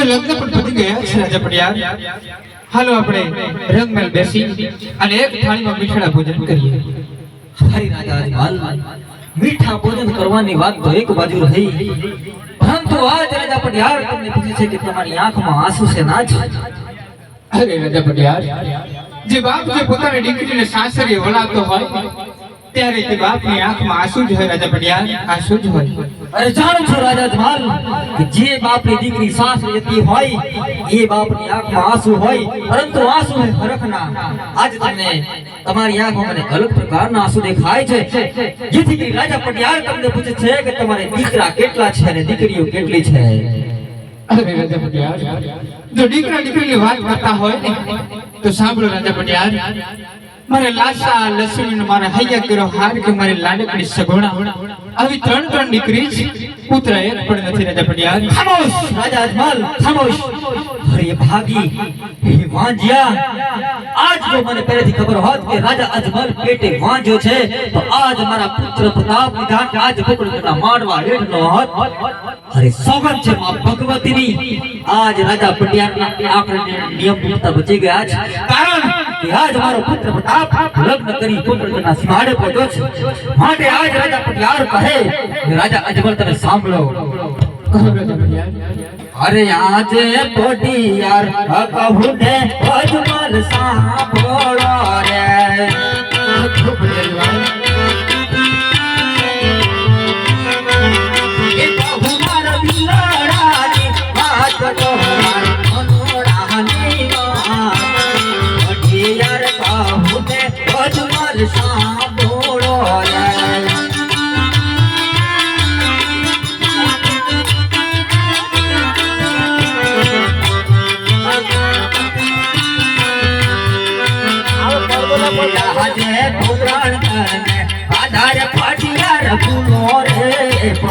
હવે લગ્ન પણ પતી ગયા છે રાજા પડિયાર હાલો આપણે રંગમેલ બેસી અને એક થાળીમાં મીઠડા ભોજન કરીએ. હરી રાજા હાલ મીઠા ભોજન કરવાની વાત તો એક બાજુ રહી. પરંતુ આજ રાજા પટિયાર તમને પૂછે છે કે તમારી આંખમાં આંસુ છે ના છે અરે રાજા પડિયાર જે બાપ જે પોતાની દીકરીને સાસરે વળાતો હોય ત્યારે તે બાપની આંખમાં આંસુ જ હોય રાજા પડિયાર આંસુ જ હોય. અરે જાણું છું રાજા કે જે બાપની દીકરી સાસ જતી હોય, એ બાપની આંખમાં આંસુ હોય, પરંતુ આંસુ એ હરખના. આજ તમને તમારી આંખમાં મને અલગ પ્રકારના આંસુ દેખાય છે, જેથી કરી રાજા પટિયાર તમને પૂછે છે કે તમારે દીકરા કેટલા છે અને દીકરીઓ કેટલી છે? અરે રાજા પટિયાર, જો દીકરા દીકરીની વાત કરતા હોય તો સાંભળો રાજા પટિયાર. મારે લાસા લસણ મારે હૈયા કર્યો, હાર કે મારી લાડકડી સગોણા આવી ત્રણ ત્રણ દીકરી જ પુત્ર એક પણ નથી રાજા પટિયાર ખામોશ, રાજા અજમલ, ખામોશ. અરે ભાગી, હે વાંજ્યા. આજ જો મને પહેલેથી ખબર હોત કે રાજા અજમલ પેટે વાંજો છે, તો આજ મારા પુત્ર પ્રતાપ વિધાન આજ પકડ તેના માંડવા હેઠ નો હોત. અરે સોગંદ છે માં ભગવતીની. આજ રાજા પટિયારના આંકડાને નિયમ પૂરતા બચી ગયા છે. કે આજ મારો પુત્ર પ્રતાપ, લગ્ન કરી તેના સિંહાડે પહોંચ્યો છે. માટે આજ રાજા પટિયાર કહે રાજા અજમલ તમે સાંભળો. પટિયાર અરે આજે પોટી યાર કહું ને અજમલ સાંભળો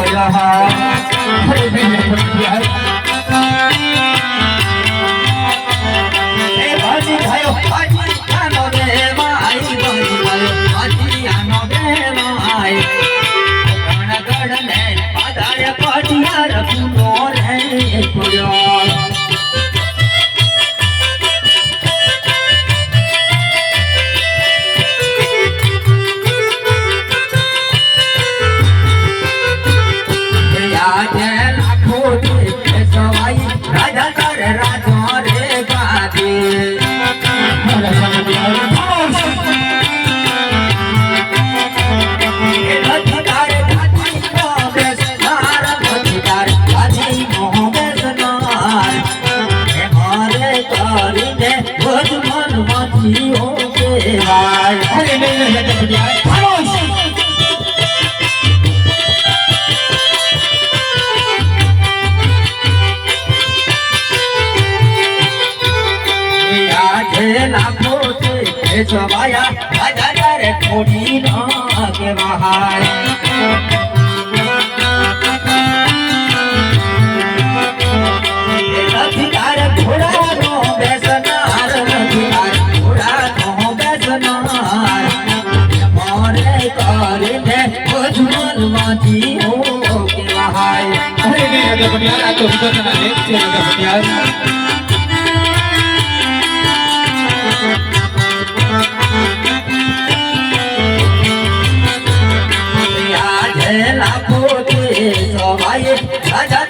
રે હો કેવાય અરે ખામોશ આજે લાખો સવાયા હજાર કોટી ના કેવાય રાજા પટિયાર આ તો વિધાતાના લેખ છે પટિયાર આજે લાખો સવાય રાજા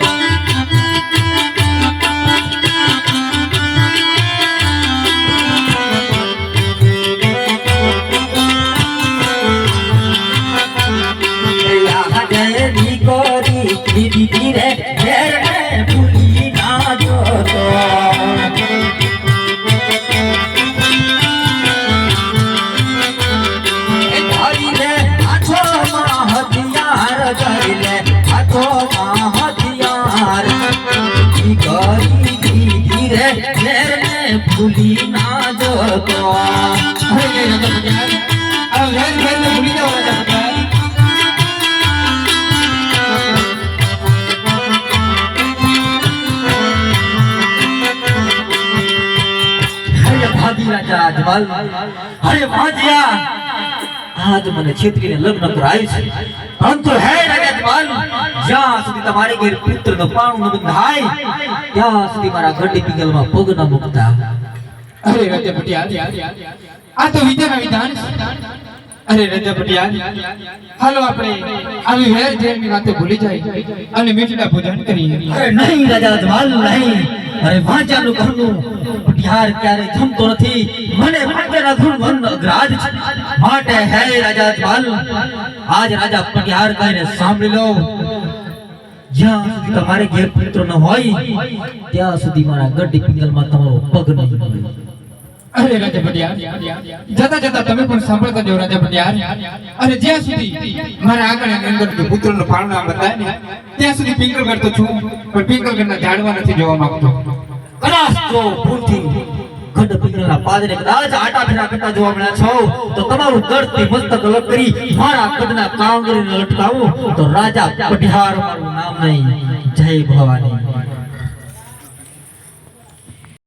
ઘેર ને ભૂલી ના જતો અરે રે રાજા પટિયાર આ વેર વેરને ભૂલી જાઓ રાજા પટિયાર અરે ભાગી રાજા અજમલ અરે ભાજ્યા આજ મને છેતરીને લગ્ન કરાય છે પરંતુ હે રાજા જ્યાં સુધી તમારી ઘેર પુત્રનો પાણું ન બંધાય ત્યાં સુધી મારા ગઢી પિંગલમાં પગ ન મૂકતા. અરે રજા પટિયા આ તો વિધાના વિધાન અરે રાજા પટિયા હાલો આપણે આવી વેર ઝેરની વાતે ભૂલી જાય અને મીઠડા ભોજન કરીએ. અરે નહીં રાજા જવાલ નહીં. અરે વાંચાનું ઘરનું પટિયાર ક્યારે જમતો નથી? મને વાંચાના ધૂળ મન અગ્રાજ માટે હે રાજા જવાલ આજ રાજા પટિયાર કહીને સાંભળી લો. જ્યાં તમારે ઘેર પુત્ર ન હોય ત્યાં સુધી મારા ગઢી પિંગલમાં તમારો પગ નહીં હોય. અરે રાજા પટિયાર જતા જતા તમે પણ સાંભળતા જાઓ રાજા પટિયાર અરે જ્યાં સુધી મારા આગળ અંદર જો પુત્રનો પારણો આમ બતાય ને ત્યાં સુધી પિંગલગઢ તો છું પણ પિંગલગઢના ઝાડવા નથી જોવા માંગતો. કદાચ તો ભૂલથી પિંગલના પાદરે કદાચ આટા ફેરા કરતા જોવા મળ્યા છો, તો તમારું દર્દથી મસ્તક અલગ કરી મારા કદના કાંગરીને લટકાવો, તો રાજા પટિહાર મારું નામ નહીં. જય ભવાની.